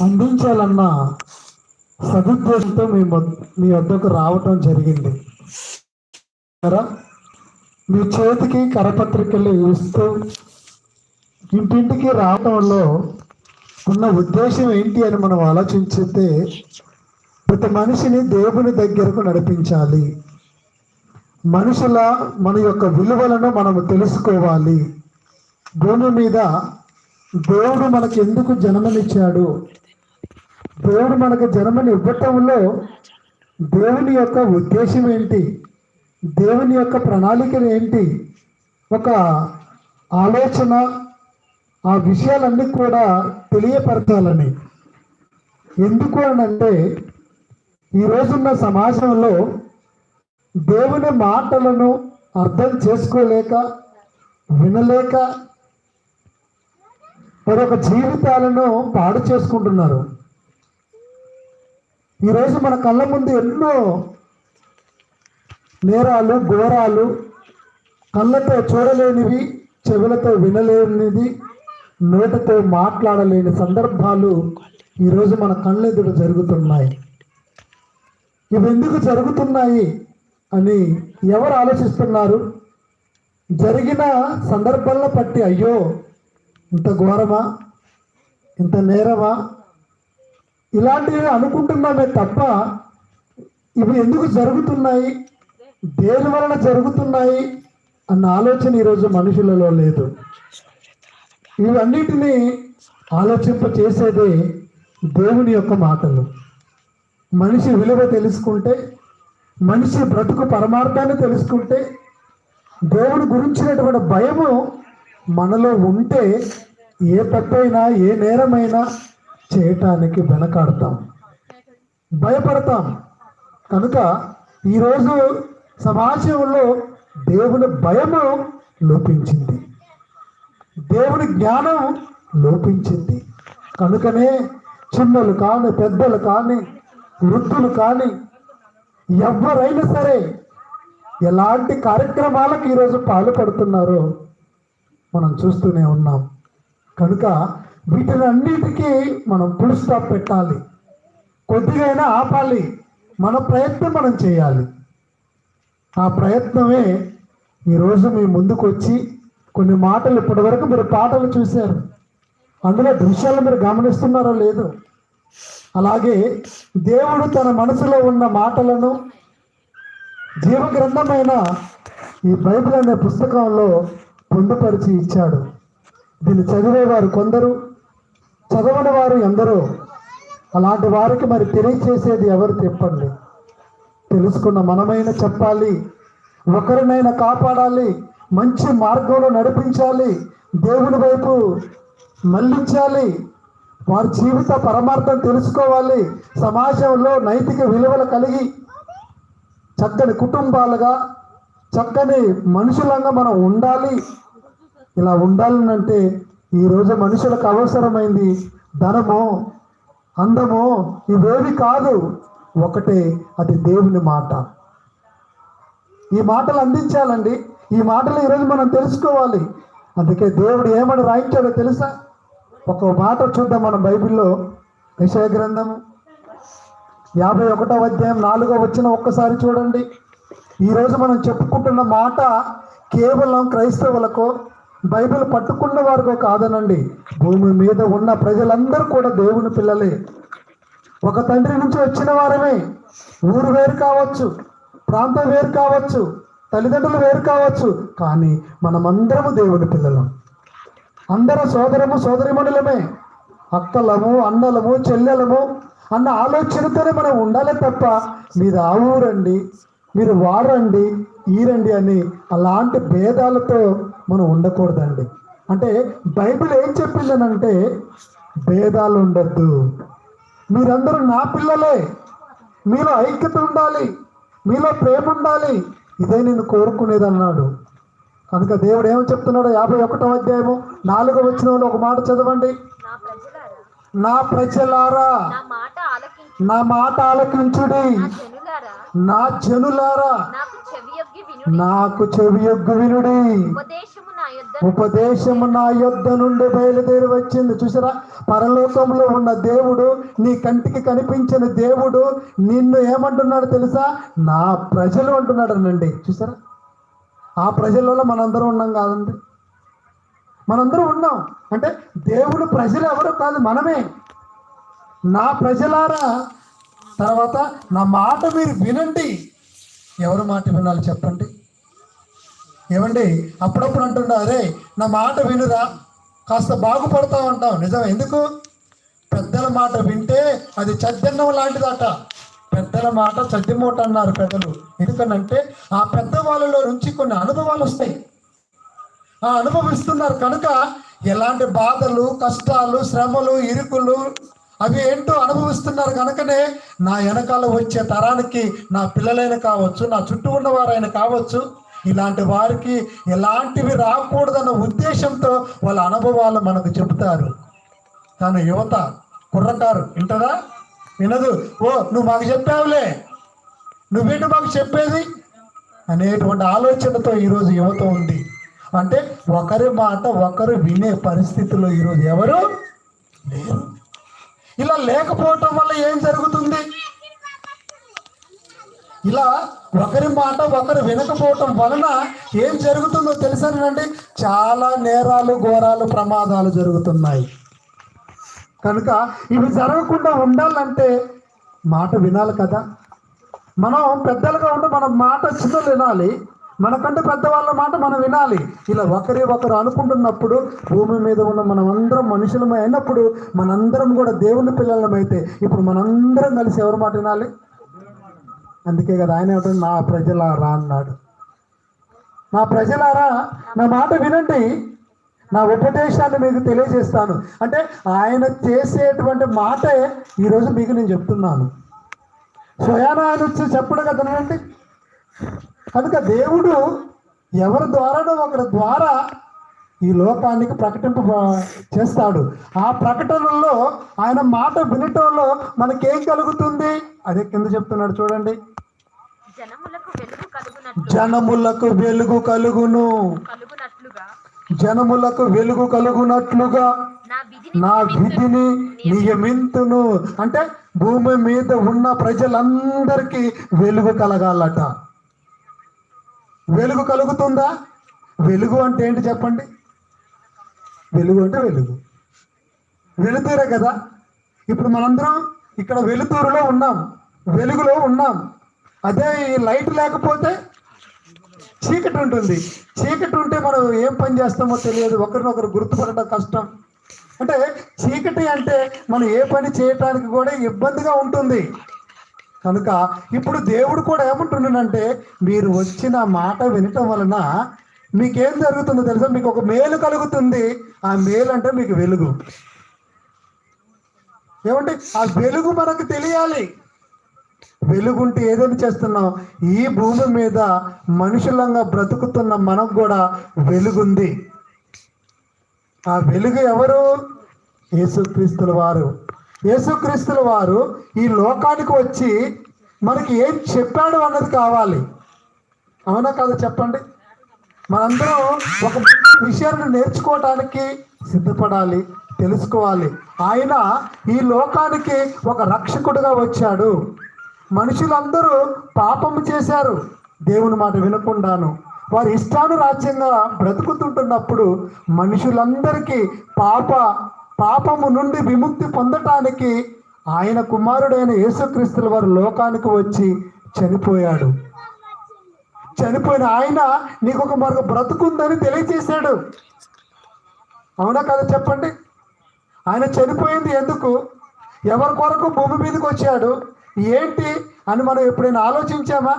అందించాలన్న సదుద్దేశంతో మీ మీ వద్దకు రావటం జరిగింది. మీ చేతికి కరపత్రికలు ఇస్తూ ఇంటింటికి రావటంలో ఉన్న ఉద్దేశం ఏంటి అని మనం ఆలోచించితే ప్రతి మనిషిని దేవుని దగ్గరకు నడిపించాలి. మనుషుల మన యొక్క విలువలను మనము తెలుసుకోవాలి. భూమి మీద దేవుడు మనకి ఎందుకు జన్మనిచ్చాడు? దేవుడు మనకు జన్మని ఇవ్వటంలో దేవుని యొక్క ఉద్దేశం ఏంటి? దేవుని యొక్క ప్రణాళికలు ఏంటి? ఒక ఆలోచన ఆ విషయాలన్నీ కూడా తెలియపరచాలని. ఎందుకు అని అంటే ఈరోజున్న సమాజంలో దేవుని మాటలను అర్థం చేసుకోలేక వినలేక మరొక జీవితాలను పాడు చేసుకుంటున్నారు. ఈరోజు మన కళ్ళ ముందు ఎన్నో నేరాలు ఘోరాలు కళ్ళతో చూడలేనివి చెవులతో వినలేనిది నోటితో మాట్లాడలేని సందర్భాలు ఈరోజు మన కళ్ళెదుట జరుగుతున్నాయి. ఇవి ఎందుకు జరుగుతున్నాయి అని ఎవరు ఆలోచిస్తున్నారు? జరిగిన సందర్భంలో పట్టి అయ్యో ఇంత ఘోరమా? ఇంత నేరమా? ఇలాంటివి అనుకుంటున్నామే తప్ప ఇవి ఎందుకు జరుగుతున్నాయి? దేని వలన జరుగుతున్నాయి? అన్న ఆలోచన ఈరోజు మనుషులలో లేదు. ఇవన్నిటినీ ఆలోచింప చేసేదే దేవుని యొక్క మాటలు. మనిషి విలువ తెలుసుకుంటే మనిషి బ్రతుకు పరమార్థాన్ని తెలుసుకుంటే దేవుని గురించినటువంటి భయము మనలో ఉంటే ఏ తప్పైనా ఏ నేరమైనా చేయటానికి వెనకాడతాం. భయపడతాం. కనుక ఈరోజు సమాజంలో దేవుని భయము లోపించింది. దేవుని జ్ఞానం లోపించింది. కనుకనే చిన్నలు కానీ పెద్దలు కానీ వృద్ధులు కానీ ఎవరైనా సరే ఎలాంటి కార్యక్రమాలకు ఈరోజు పాల్పడుతున్నారో మనం చూస్తూనే ఉన్నాం. కనుక వీటినన్నిటికీ మనం ఫుల్ స్టాప్ పెట్టాలి. కొద్దిగైనా ఆపాలి. మన ప్రయత్నం మనం చేయాలి. ఆ ప్రయత్నమే ఈరోజు మీ ముందుకు వచ్చి కొన్ని మాటలు ఇప్పటివరకు మీరు పాటలు చూశారు. అందులో దృశ్యాలు మీరు గమనిస్తున్నారో లేదు. అలాగే దేవుడు తన మనసులో ఉన్న మాటలను జీవగ్రంథమైన ఈ బైబిల్ అనే పుస్తకంలో పొందుపరిచి ఇచ్చాడు. దీన్ని చదివేవారు కొందరు. చదవని వారు ఎందరో? అలాంటి వారికి మరి తెలియచేసేది ఎవరు చెప్పండి? తెలుసుకున్న మనమైనా చెప్పాలి. ఒకరినైనా కాపాడాలి. మంచి మార్గంలో నడిపించాలి. దేవుని వైపు మళ్ళించాలి. వారి జీవిత పరమార్థం తెలుసుకోవాలి. సమాజంలో నైతిక విలువలు కలిగి చక్కని కుటుంబాలుగా చక్కని మనుషులంగా మనం ఉండాలి. ఇలా ఉండాలనంటే ఈరోజు మనుషులకు అవసరమైంది ధనము అందము ఇవేవి కాదు. ఒకటే అది దేవుని మాట. ఈ మాటలు అందించాలండి. ఈ మాటలు ఈరోజు మనం తెలుసుకోవాలి. అందుకే దేవుడు ఏమని రాయించాడో తెలుసా? ఒక మాట చూద్దాం మన బైబిల్లో. విషయ గ్రంథము యాభై ఒకటో అధ్యాయం నాలుగో వచ్చిన ఒక్కసారి చూడండి. ఈరోజు మనం చెప్పుకుంటున్న మాట కేవలం క్రైస్తవులకు బైబిల్ పట్టుకున్న వారికో కాదనండి భూమి మీద ఉన్న ప్రజలందరూ కూడా దేవుని పిల్లలే. ఒక తండ్రి నుంచి వచ్చిన వారమే ఊరు వేరు కావచ్చు ప్రాంతం వేరు కావచ్చు తల్లిదండ్రులు వేరు కావచ్చు కానీ మనమందరము దేవుని పిల్లలం. అందరం సోదరము సోదరిమణులమే. అక్కలము అన్నలము చెల్లెలము అన్న ఆలోచనతోనే మనం ఉండాలి తప్ప మీరు ఆ ఊరండి మీరు వారండి ఈరండి అని అలాంటి భేదాలతో ఉండకూడదండి. అంటే బైబిల్ ఏం చెప్పిందనంటే భేదాలు ఉండద్దు. మీరందరూ నా పిల్లలే. మీలో ఐక్యత ఉండాలి. మీలో ప్రేమ ఉండాలి. ఇదే నేను కోరుకునేది అన్నాడు కనుక దేవుడు ఏమని చెప్తున్నాడు యాభై ఒకటో అధ్యాయము నాలుగో వచ్చిన ఒక మాట చదవండి. నా ప్రజలారా. నా మాట ఆలకించుడి. నా జనులారా. నాకు చెవి యొగ్గు వినుడి. ఉపదేశము నా యొద్ద నుండి బయలుదేరి వచ్చింది. చూసారా? పరలోకంలో ఉన్న దేవుడు నీ కంటికి కనిపించిన దేవుడు నిన్ను ఏమంటున్నాడు తెలుసా? నా ప్రజలు అంటున్నాడు అనండి చూసారా? ఆ ప్రజలలో మనందరం ఉన్నాం కాదండి. మనందరం ఉన్నాం. అంటే దేవుడు ప్రజలు ఎవరు కాదు మనమే. నా ప్రజలారా తర్వాత నా మాట మీరు వినండి. ఎవరు మాట వినాలి చెప్పండి? ఏమండి? అప్పుడప్పుడు అంటుండే అరే నా మాట వినురా. కాస్త బాగుపడతా ఉంటాం నిజం ఎందుకు? పెద్దల మాట వింటే అది చద్దన్నం లాంటిదట. పెద్దల మాట చద్దిమూట అన్నారు పెద్దలు. ఎందుకనంటే ఆ పెద్ద వాళ్ళలో నుంచి కొన్ని అనుభవాలు వస్తాయి. ఆ అనుభవిస్తున్నారు కనుక ఎలాంటి బాధలు కష్టాలు శ్రమలు ఇరుకులు అవి ఏంటో అనుభవిస్తున్నారు కనుకనే నా వెనకాల వచ్చే తరానికి నా పిల్లలైన కావచ్చు నా చుట్టూ ఉన్నవారైన కావచ్చు ఇలాంటి వారికి ఎలాంటివి రాకూడదన్న ఉద్దేశంతో వాళ్ళ అనుభవాలు మనకు చెబుతారు. తన యువత కుర్రకారు వింటదా? వినదు. ఓ నువ్వు మాకు చెప్పావులే. నువ్వేంటి మాకు చెప్పేది? అనేటువంటి ఆలోచనతో ఈరోజు యువత ఉంది. అంటే ఒకరి మాట ఒకరు వినే పరిస్థితిలో ఈరోజు ఎవరు లేరు. ఇలా లేకపోవటం వల్ల ఏం జరుగుతుంది? ఇలా ఒకరి మాట ఒకరు వినకపోవటం వలన ఏం జరుగుతుందో తెలుసానండి చాలా నేరాలు ఘోరాలు ప్రమాదాలు జరుగుతున్నాయి. కనుక ఇవి జరగకుండా ఉండాలంటే మాట వినాలి కదా. మనం పెద్దలుగా ఉంటే మన మాట చిన్న వినాలి. మనకంటే పెద్దవాళ్ళ మాట మనం వినాలి. ఇలా ఒకరి ఒకరు అనుకుంటున్నప్పుడు భూమి మీద ఉన్న మనమందరం మనుషులమే అయినప్పుడు మనందరం కూడా దేవుని పిల్లలమైతే ఇప్పుడు మనందరం కలిసి ఎవరి మాట వినాలి? అందుకే కదా ఆయన ఏమంటాడు నా ప్రజలారా అన్నాడు. నా ప్రజలారా నా మాట వినండి. నా ఉపదేశాన్ని మీకు తెలియజేస్తాను. అంటే ఆయన చేసేటువంటి మాటే ఈరోజు మీకు నేను చెప్తున్నాను. స్వయానా ఆయన వచ్చి చెప్పడు కదనండి కనుక దేవుడు ఎవరి ద్వారానో ఒకరి ద్వారా ఈ లోకానికి ప్రకటింప చేస్తాడు. ఆ ప్రకటనలో ఆయన మాట వినటంలో మనకేం కలుగుతుంది? అదే కింద చెప్తున్నాడు చూడండి. జనములకు వెలుగు కలుగును. జనములకు వెలుగు కలుగునట్లుగా. నా విధిని నా విధిని నియమింతును. అంటే భూమి మీద ఉన్న ప్రజలందరికీ వెలుగు కలగాలట. వెలుగు కలుగుతుందా? వెలుగు అంటే ఏంటి చెప్పండి? వెలుగు అంటే వెలుగు. వెలుతురే కదా? ఇప్పుడు మనందరం ఇక్కడ వెలుతురులో ఉన్నాం వెలుగులో ఉన్నాం. అదే ఈ లైట్ లేకపోతే చీకటి ఉంటుంది చీకటి ఉంటే మనం ఏం పని చేస్తామో తెలియదు. ఒకరినొకరు గుర్తుపడటం కష్టం. అంటే చీకటి అంటే మనం ఏ పని చేయటానికి కూడా ఇబ్బందిగా ఉంటుంది. కనుక ఇప్పుడు దేవుడు కూడా ఏమంటున్నాడంటే మీరు వచ్చిన మాట వినటం వలన మీకేం జరుగుతుందో తెలుసా? మీకు ఒక మేలు కలుగుతుంది. ఆ మేలు అంటే మీకు వెలుగు. ఏమంటే ఆ వెలుగు మనకు తెలియాలి. వెలుగుంటే ఏదైనా చేస్తున్నాం? ఈ భూమి మీద మనుషులంగా బ్రతుకుతున్న మనకు కూడా వెలుగుంది. ఆ వెలుగు ఎవరు? యేసుక్రీస్తుల వారు. యేసుక్రీస్తుల వారు ఈ లోకానికి వచ్చి మనకి ఏం చెప్పాడు అన్నది కావాలి. అవునా కాదు చెప్పండి? మనందరం ఒక విషయాన్ని నేర్చుకోవడానికి సిద్ధపడాలి తెలుసుకోవాలి. ఆయన ఈ లోకానికి ఒక రక్షకుడుగా వచ్చాడు. మనుషులందరూ పాపం చేశారు. దేవుని మాట వినకుండాను. వారి ఇష్టానురాజ్యంగా బ్రతుకుతుంటున్నప్పుడు మనుషులందరికీ పాప పాపము నుండి విముక్తి పొందటానికి ఆయన కుమారుడైన యేసుక్రీస్తుల వారు లోకానికి వచ్చి చనిపోయాడు. చనిపోయిన ఆయన నీకు ఒక మరొక బ్రతుకుందని తెలియజేశాడు అవునా కదా చెప్పండి? ఆయన చనిపోయింది ఎందుకు? ఎవరి కొరకు భూమి మీదకి వచ్చాడు? ఏంటి అని మనం ఎప్పుడైనా ఆలోచించామా?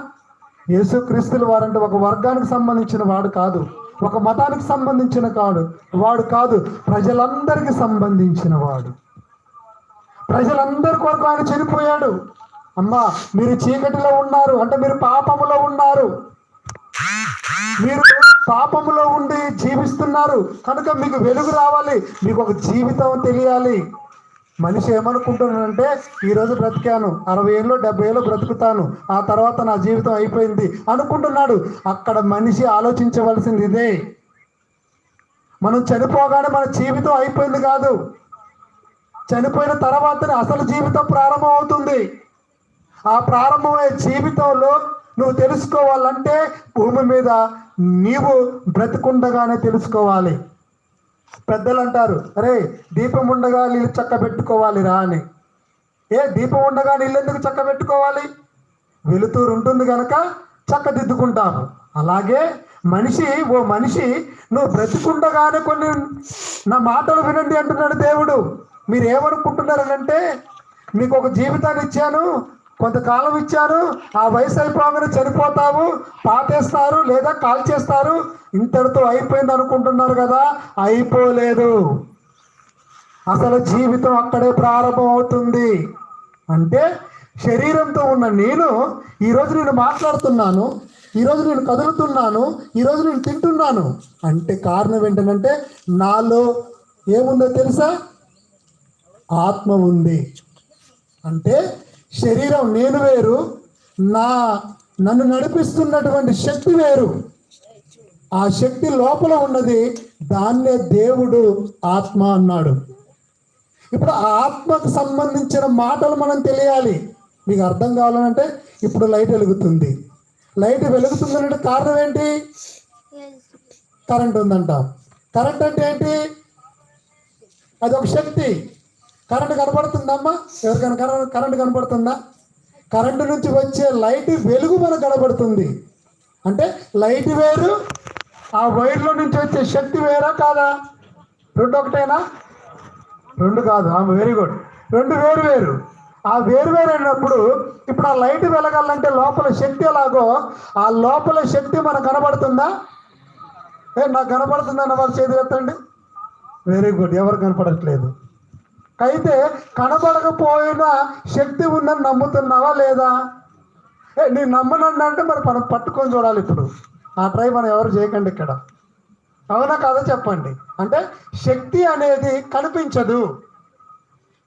యేసుక్రీస్తుల వారంటే ఒక వర్గానికి సంబంధించిన వాడు కాదు. ఒక మతానికి సంబంధించిన కాడు. వాడు కాదు ప్రజలందరికీ సంబంధించిన వాడు. ప్రజలందరి కొరకు ఆయన చనిపోయాడు. అమ్మా మీరు చీకటిలో ఉన్నారు అంటే మీరు పాపములో ఉన్నారు. మీరు పాపములో ఉండి జీవిస్తున్నారు. కనుక మీకు వెలుగు రావాలి మీకు ఒక జీవితం తెలియాలి. మనిషి ఏమనుకుంటున్నాడంటే ఈరోజు బ్రతికాను అరవై ఏళ్ళు డెబ్బై ఏళ్ళు బ్రతుకుతాను ఆ తర్వాత నా జీవితం అయిపోయింది అనుకుంటున్నాడు. అక్కడ మనిషి ఆలోచించవలసింది ఇదే. మనం చనిపోగానే మన జీవితం అయిపోయింది కాదు. చనిపోయిన తర్వాతనే అసలు జీవితం ప్రారంభం అవుతుంది. ఆ ప్రారంభమయ్యే జీవితంలో నువ్వు తెలుసుకోవాలంటే భూమి మీద నీవు బ్రతికుండగానే తెలుసుకోవాలి. పెద్దలు అంటారు అరే దీపం ఉండగా నీళ్ళు చక్క పెట్టుకోవాలి రా అని. ఏ దీపం ఉండగా నీళ్ళు ఎందుకు చక్క పెట్టుకోవాలి వెలుతురు ఉంటుంది కనుక చక్కదిద్దుకుంటాము. అలాగే మనిషి ఓ మనిషి నువ్వు బ్రతికుండగానే కొన్ని నా మాటలు వినండి అంటున్నాడు దేవుడు. మీరు ఏమనుకుంటున్నారనంటే మీకు ఒక జీవితాన్ని ఇచ్చాను కొంతకాలం ఇచ్చారు. ఆ వయసు అయిపోగానే చనిపోతావు. పాతేస్తారు లేదా కాల్ చేస్తారు ఇంతటితో అయిపోయింది అనుకుంటున్నారు కదా అయిపోలేదు. అసలు జీవితం అక్కడే ప్రారంభం అవుతుంది. అంటే శరీరంతో ఉన్న నేను ఈరోజు నేను మాట్లాడుతున్నాను ఈరోజు నేను కదులుతున్నాను ఈరోజు నేను తింటున్నాను. అంటే కారణం ఏంటంటే నాలో ఏముందో తెలుసా? ఆత్మ ఉంది. అంటే శరీరం నేను వేరు నా నన్ను నడిపిస్తున్నటువంటి శక్తి వేరు. ఆ శక్తి లోపల ఉన్నది దాన్నే దేవుడు ఆత్మ అన్నాడు. ఇప్పుడు ఆ ఆత్మకు సంబంధించిన మాటలు మనం తెలియాలి. మీకు అర్థం కావాలంటే ఇప్పుడు లైట్ వెలుగుతుంది. లైట్ వెలుగుతుందంటే కారణం ఏంటి? కరెంట్ ఉందంట. కరెంట్ అంటే ఏంటి? అది ఒక శక్తి. కరెంట్ కనబడుతుందమ్మా? ఎవరికైనా కరెంట్ కరెంట్ కనబడుతుందా? కరెంటు నుంచి వచ్చే లైట్ వెలుగు మనకు కనబడుతుంది. అంటే లైట్ వేరు ఆ వైర్లో నుంచి వచ్చే శక్తి వేరా కాదా? రెండు ఒకటేనా? రెండు కాదు. ఆమె వెరీ గుడ్ రెండు వేరు వేరు. ఆ వేరు వేరు అయినప్పుడు ఇప్పుడు ఆ లైట్ వెలగాలంటే లోపల శక్తి ఎలాగో ఆ లోపల శక్తి మనకు కనబడుతుందా? ఏ నాకు కనబడుతుందా? అన్న వాళ్ళు చేతి ఎత్తండి. వెరీ గుడ్ ఎవరు కనపడట్లేదు? అయితే కనబడకపోయినా శక్తి ఉందని నమ్ముతున్నావా లేదా? నేను నమ్మనండి అంటే మరి మనం పట్టుకొని చూడాలి ఇప్పుడు. ఆ ట్రై మనం ఎవరు చేయకండి ఇక్కడ. అవునా కాదా చెప్పండి. అంటే శక్తి అనేది కనిపించదు.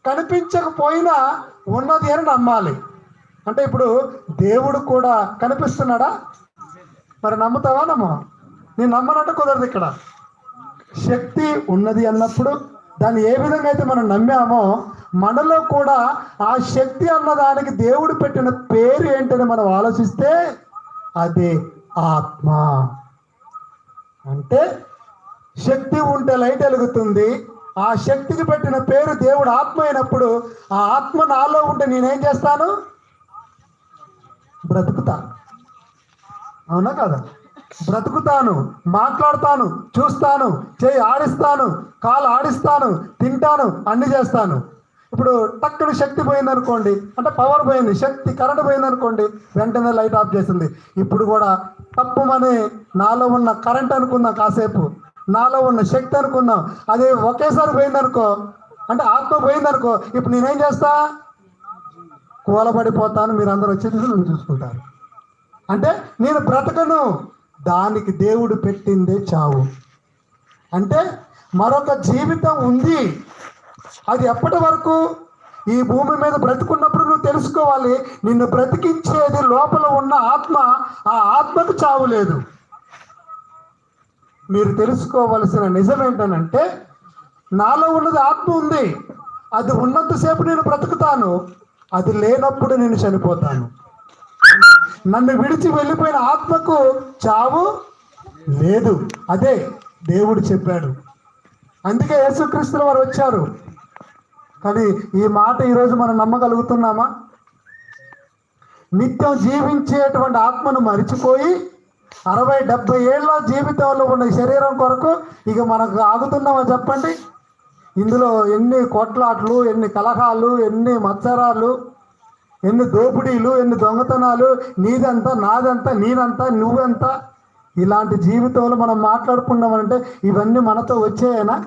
కనిపించకపోయినా ఉన్నది అని నమ్మాలి. అంటే ఇప్పుడు దేవుడు కూడా కనిపిస్తున్నాడా? మరి నమ్ముతావా నమ్మ నేను నమ్మనంటే కుదరదు ఇక్కడ. శక్తి ఉన్నది అన్నప్పుడు దాన్ని ఏ విధంగా అయితే మనం నమ్మామో మనలో కూడా ఆ శక్తి అన్నదానికి దేవుడు పెట్టిన పేరు ఏంటని మనం ఆలోచిస్తే అదే ఆత్మ. అంటే శక్తి ఉంటే లైట్ వెలుగుతుంది. ఆ శక్తికి పెట్టిన పేరు దేవుడు ఆత్మ అయినప్పుడు ఆ ఆత్మ నాలో ఉంటే నేనేం చేస్తాను? బ్రతుకుతా అవునా కదా? బ్రతుకుతాను మాట్లాడతాను చూస్తాను చేయి ఆడిస్తాను కాలు ఆడిస్తాను తింటాను అన్ని చేస్తాను. ఇప్పుడు టక్కున శక్తి పోయింది అనుకోండి అంటే పవర్ పోయింది శక్తి కరెంట్ పోయింది అనుకోండి వెంటనే లైట్ ఆఫ్ చేసింది. ఇప్పుడు కూడా తప్పుమని నాలో ఉన్న కరెంట్ అనుకుందాం కాసేపు. నాలో ఉన్న శక్తి అనుకుందాం. అది ఒకేసారి పోయిందనుకో అంటే ఆత్మ పోయిందనుకో ఇప్పుడు నేనేం చేస్తా? కూలబడిపోతాను మీరు అందరూ వచ్చేసి నన్ను చూసుకుంటారు. అంటే నేను బ్రతకను. దానికి దేవుడు పెట్టిందే చావు. అంటే మరొక జీవితం ఉంది. అది ఎప్పటి వరకు? ఈ భూమి మీద బ్రతుకున్నప్పుడు నువ్వు తెలుసుకోవాలి నిన్ను బ్రతికించేది లోపల ఉన్న ఆత్మ ఆ ఆత్మకు చావు లేదు. మీరు తెలుసుకోవలసిన నిజం ఏంటనంటే నాలో ఉన్నది ఆత్మ ఉంది. అది ఉన్నంతసేపు నేను బ్రతుకుతాను. అది లేనప్పుడు నేను చనిపోతాను. నన్ను విడిచి వెళ్ళిపోయిన ఆత్మకు చావు లేదు. అదే దేవుడు చెప్పాడు. అందుకే యేసుక్రీస్తుల వారు వచ్చారు. కానీ ఈ మాట ఈరోజు మనం నమ్మగలుగుతున్నామా? నిత్యం జీవించేటువంటి ఆత్మను మరిచిపోయి అరవై డెబ్బై ఏళ్ళ జీవితంలో ఉన్న శరీరం కొరకు ఇక మనకు ఆగుతున్నామా చెప్పండి? ఇందులో ఎన్ని కొట్లాట్లు ఎన్ని కలహాలు ఎన్ని మత్సరాలు ఎన్ని దోపిడీలు ఎన్ని దొంగతనాలు నీదంతా నాదంతా నేనంతా నువ్వెంత ఇలాంటి జీవితంలో మనం మాట్లాడుకున్నామంటే ఇవన్నీ మనతో వచ్చాయేనా?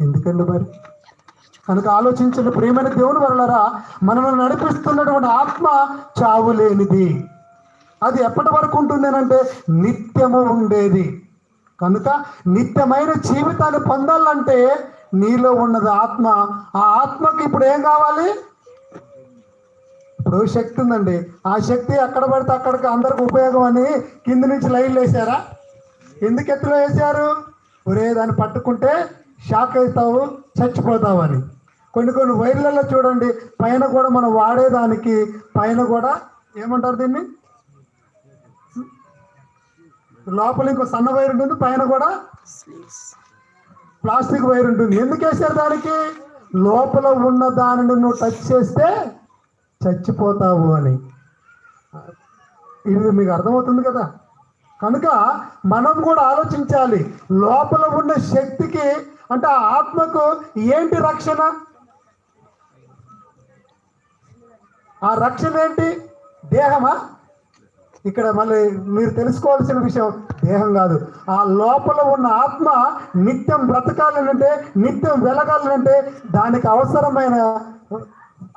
ఎందుకండి మరి? కనుక ఆలోచించిన ప్రియమైన దేవుని వలరా మనల్ని నడిపిస్తున్నటువంటి ఆత్మ చావు లేనిది. అది ఎప్పటి వరకు ఉంటుందేనంటే నిత్యము ఉండేది. కనుక నిత్యమైన జీవితాన్ని పొందాలంటే నీలో ఉన్నది ఆత్మ. ఆ ఆత్మకి ఇప్పుడు ఏం కావాలి? ఇప్పుడు శక్తి ఉందండి. ఆ శక్తి ఎక్కడ పడితే అక్కడికి అందరికి ఉపయోగం అని కింద నుంచి లైన్లు వేసారా? ఎందుకు ఎత్తులో వేశారు ఒరే దాన్ని పట్టుకుంటే షాక్ అవుతావు చచ్చిపోతావు అని. కొన్ని కొన్ని వైర్లలో చూడండి పైన కూడా మనం వాడేదానికి పైన కూడా ఏమంటారు దీన్ని? లోపల ఇంకో సన్న వైర్ ఉంటుంది పైన కూడా ప్లాస్టిక్ వైర్ ఉంటుంది. ఎందుకు వేసారు దానికి? లోపల ఉన్న దానిని నువ్వు టచ్ చేస్తే చచ్చిపోతావు అని. ఇది మీకు అర్థమవుతుంది కదా? కనుక మనం కూడా ఆలోచించాలి. లోపల ఉన్న శక్తికి అంటే ఆ ఆత్మకు ఏంటి రక్షణ? ఆ రక్షణ ఏంటి? దేహమా? ఇక్కడ మళ్ళీ మీరు తెలుసుకోవాల్సిన విషయం దేహం కాదు. ఆ లోపల ఉన్న ఆత్మ నిత్యం బ్రతకాలనంటే నిత్యం వెలగాలనంటే దానికి అవసరమైన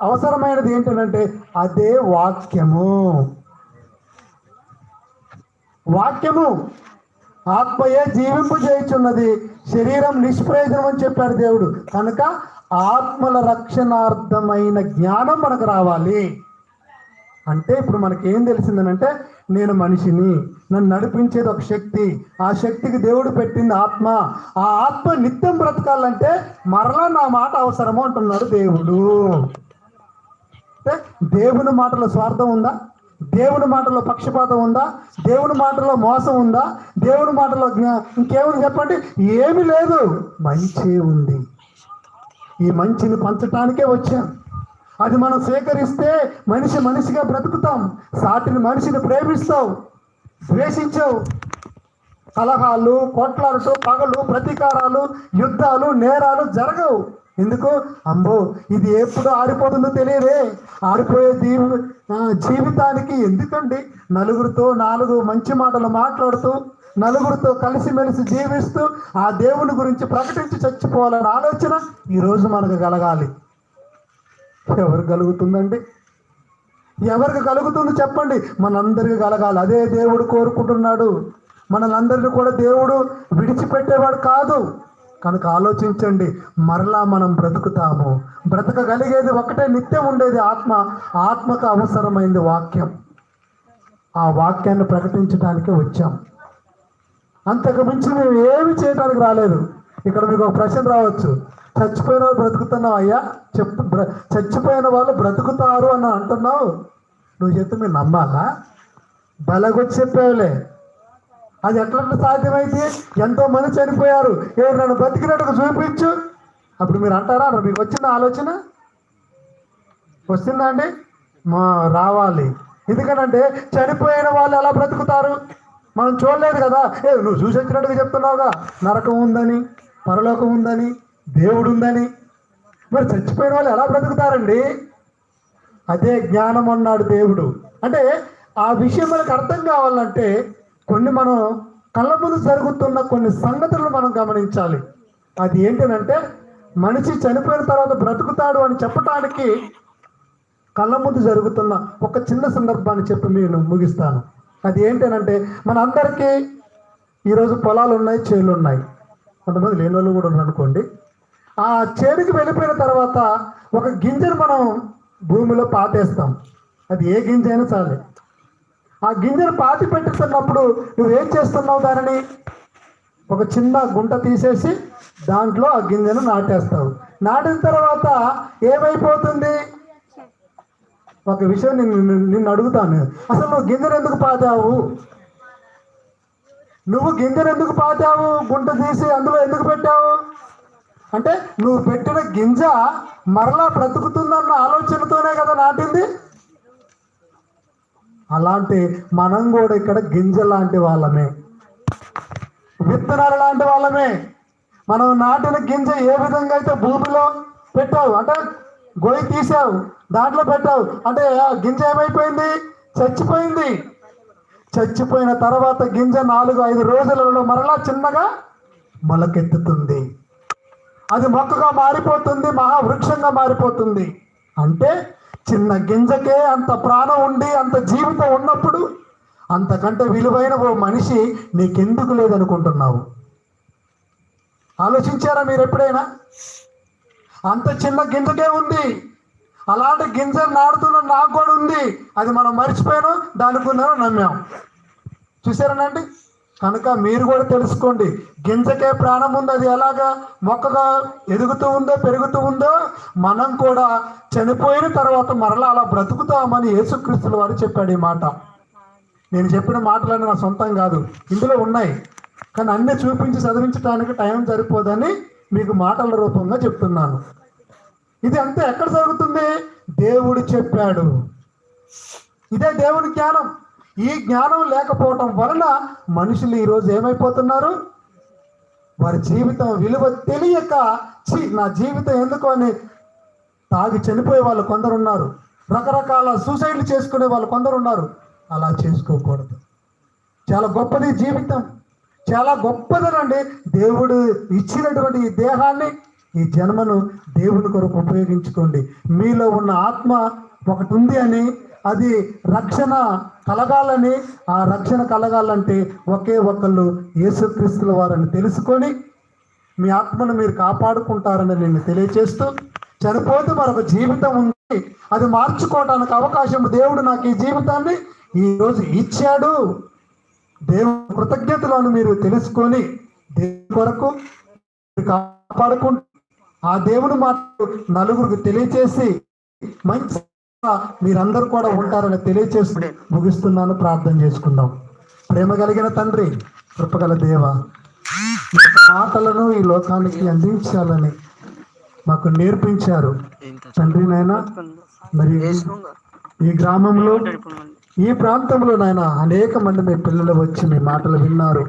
అవసరమైనది ఏంటంటే అదే వాక్యము. వాక్యము ఆత్మయే జీవింపు చేయుచున్నది శరీరం నిష్ప్రయోజనం అని చెప్పాడు దేవుడు. కనుక ఆత్మల రక్షణార్థమైన జ్ఞానం మనకు రావాలి. అంటే ఇప్పుడు మనకి ఏం తెలిసిందనంటే నేను మనిషిని నన్ను నడిపించేది ఒక శక్తి. ఆ శక్తికి దేవుడు పెట్టింది ఆత్మ. ఆ ఆత్మ నిత్యం బ్రతకాలంటే మరలా నా మాట అవసరము అంటున్నాడు దేవుడు. అంటే దేవుని మాటలో స్వార్థం ఉందా? దేవుని మాటలో పక్షపాతం ఉందా? దేవుని మాటలో మోసం ఉందా? దేవుని మాటలో జ్ఞా ఇంకేముంది చెప్పండి? ఏమీ లేదు. మంచి ఉంది. ఈ మంచిని పంచటానికే వచ్చాం. అది మనం సేకరిస్తే మనిషి మనిషిగా బ్రతుకుతాం. సాటిని మనిషిని ప్రేమిస్తావు ద్వేషించవు కలహాలు కొట్లాడటం పగలు ప్రతీకారాలు యుద్ధాలు నేరాలు జరగవు. ఎందుకు? అంబో ఇది ఎప్పుడు ఆరిపోతుందో తెలియదే. ఆరిపోయే జీవి జీవితానికి ఎందుకండి? నలుగురితో నాలుగు మంచి మాటలు మాట్లాడుతూ నలుగురితో కలిసిమెలిసి జీవిస్తూ ఆ దేవుని గురించి ప్రకటించి చచ్చిపోవాలనే ఆలోచన ఈరోజు మనకు కలగాలి. ఎవరు కలుగుతుందండి? ఎవరికి కలుగుతుంది చెప్పండి? మనందరికీ కలగాలి. అదే దేవుడు కోరుకుంటున్నాడు. మనలందరినీ కూడా దేవుడు విడిచిపెట్టేవాడు కాదు. కనుక ఆలోచించండి మరలా మనం బ్రతుకుతాము. బ్రతకగలిగేది ఒకటే నిత్యం ఉండేది ఆత్మ ఆత్మకు అవసరమైంది వాక్యం. ఆ వాక్యాన్ని ప్రకటించడానికి వచ్చాం. అంతకు మించి మేము ఏమి చేయడానికి రాలేదు. ఇక్కడ మీకు ఒక ప్రశ్న రావచ్చు. చచ్చిపోయిన వాళ్ళు బ్రతుకుతున్నావు అయ్యా? చెప్పు బ్ర- చచ్చిపోయిన వాళ్ళు బ్రతుకుతారు అని అంటున్నావు. నువ్వు చెప్తే మీరు నమ్మాలా? బలగొచ్చి చెప్పావులే అది ఎట్లా సాధ్యమైంది ఎంతో మంది చనిపోయారు. ఏ నన్ను బ్రతికినట్టుగా చూపించు. అప్పుడు మీరు అంటారా? మీకు వచ్చిన ఆలోచన? వస్తుందా అండి? మా రావాలి. ఎందుకనంటే చనిపోయిన వాళ్ళు ఎలా బ్రతుకుతారు? మనం చూడలేదు కదా. ఏ నువ్వు చూసి వచ్చినట్టుగా చెప్తున్నావుగా. నరకం ఉందని పరలోకం ఉందని దేవుడు ఉందని. మరి చచ్చిపోయిన వాళ్ళు ఎలా బ్రతుకుతారండి? అదే జ్ఞానం అన్నాడు దేవుడు. అంటే ఆ విషయం మనకు అర్థం కావాలంటే కొన్ని మనం కళ్ళ ముందు జరుగుతున్న కొన్ని సంగతులను మనం గమనించాలి. అది ఏంటంటే మనిషి చనిపోయిన తర్వాత బ్రతుకుతాడు అని చెప్పటానికి కళ్ళ ముందు జరుగుతున్న ఒక చిన్న సందర్భాన్ని చెప్పి నేను ముగిస్తాను. అది ఏంటంటే మనందరికీ ఈరోజు పొలాలు ఉన్నాయి చేలు ఉన్నాయి కొంతమంది లేని వాళ్ళు కూడా ఉన్నారనుకోండి. ఆ చేనుకి వెళ్ళిపోయిన తర్వాత ఒక గింజను మనం భూమిలో పాతేస్తాం. అది ఏ గింజ అయినా చాలే. ఆ గింజను పాతి పెట్టుతున్నప్పుడు నువ్వేం చేస్తున్నావు దానిని? ఒక చిన్న గుంట తీసేసి దాంట్లో ఆ గింజను నాటేస్తావు. నాటిన తర్వాత ఏమైపోతుంది? ఒక విషయం నిన్ను నిన్ను- నిన్ను అడుగుతాను. అసలు నువ్వు గింజను ఎందుకు పాతావు? నువ్వు గింజను ఎందుకు పాతావు? గుంట తీసి అందులో ఎందుకు పెట్టావు? అంటే నువ్వు పెట్టిన గింజ మరలా బ్రతుకుతుందన్న ఆలోచనతోనే కదా నాటింది. అలాంటి మనం కూడా ఇక్కడ గింజ లాంటి వాళ్ళమే. విత్తనాలు లాంటి వాళ్ళమే. మనం నాటిన గింజ ఏ విధంగా అయితే భూమిలో పెట్టావు? అంటే గొయ్యి తీసావు దాంట్లో పెట్టావు. అంటే ఆ గింజ ఏమైపోయింది? చచ్చిపోయింది. చచ్చిపోయిన తర్వాత గింజ నాలుగు ఐదు రోజులలో మరలా చిన్నగా మొలకెత్తుతుంది. అది మొక్కగా మారిపోతుంది మహావృక్షంగా మారిపోతుంది. అంటే చిన్న గింజకే అంత ప్రాణం ఉండి అంత జీవితం ఉన్నప్పుడు అంతకంటే విలువైన ఓ మనిషి నీకెందుకు లేదనుకుంటున్నావు? ఆలోచించారా మీరు ఎప్పుడైనా? అంత చిన్న గింజకే ఉంది. అలాంటి గింజ నాడుతున్న నాకు కూడా ఉంది. అది మనం మర్చిపోయాను దానికి నమ్మాం. చూసారనండి కనుక మీరు కూడా తెలుసుకోండి గింజకే ప్రాణం ఉంది అది ఎలాగా? మొక్కగా ఎదుగుతూ ఉందో పెరుగుతూ ఉందో మనం కూడా చనిపోయిన తర్వాత మరలా అలా బ్రతుకుతామని యేసుక్రీస్తుల వారు చెప్పాడు ఈ మాట. నేను చెప్పిన మాటలన్నీ నా సొంతం కాదు ఇందులో ఉన్నాయి. కానీ అన్ని చూపించి చదివించడానికి టైం సరిపోదని మీకు మాటల రూపంగా చెప్తున్నాను. ఇది అంతే ఎక్కడ జరుగుతుంది? దేవుడు చెప్పాడు. ఇదే దేవుని జ్ఞానం. ఈ జ్ఞానం లేకపోవటం వలన మనుషులు ఈరోజు ఏమైపోతున్నారు? వారి జీవితం విలువ తెలియక చి నా జీవితం ఎందుకు అని తాగి చనిపోయే వాళ్ళు కొందరు ఉన్నారు రకరకాల సూసైడ్లు చేసుకునే వాళ్ళు కొందరు ఉన్నారు అలా చేసుకోకూడదు. చాలా గొప్పది జీవితం. చాలా గొప్పదనండి దేవుడు ఇచ్చినటువంటి ఈ దేహాన్ని ఈ జన్మను దేవుని కొరకు ఉపయోగించుకోండి. మీలో ఉన్న ఆత్మ ఒకటి ఉంది అని అది రక్షణ కలగాలని ఆ రక్షణ కలగాలంటే ఒకే ఒకళ్ళు యేసుక్రీస్తుల వారని తెలుసుకొని మీ ఆత్మను మీరు కాపాడుకుంటారని నేను తెలియచేస్తూ చనిపోతే మరొక జీవితం ఉంది. అది మార్చుకోవడానికి అవకాశం దేవుడు నాకు ఈ జీవితాన్ని ఈ రోజు ఇచ్చాడు. దేవుడు కృతజ్ఞతలను మీరు తెలుసుకొని దేవుని కొరకు కాపాడుకుంటూ ఆ దేవుడు మాకు నలుగురికి తెలియచేసి మంచి మీరందరూ కూడా ఉంటారని తెలియచేసి ముగిస్తున్నాను ప్రార్థన చేసుకుందాం. ప్రేమ కలిగిన తండ్రి కృపగల దేవ మాటలను ఈ లోకానికి అందించాలని మాకు నేర్పించారు. తండ్రి నాయన మరి ఈ గ్రామంలో ఈ ప్రాంతంలో నాయన అనేక మంది మీ పిల్లలు వచ్చి మీ మాటలు విన్నారు.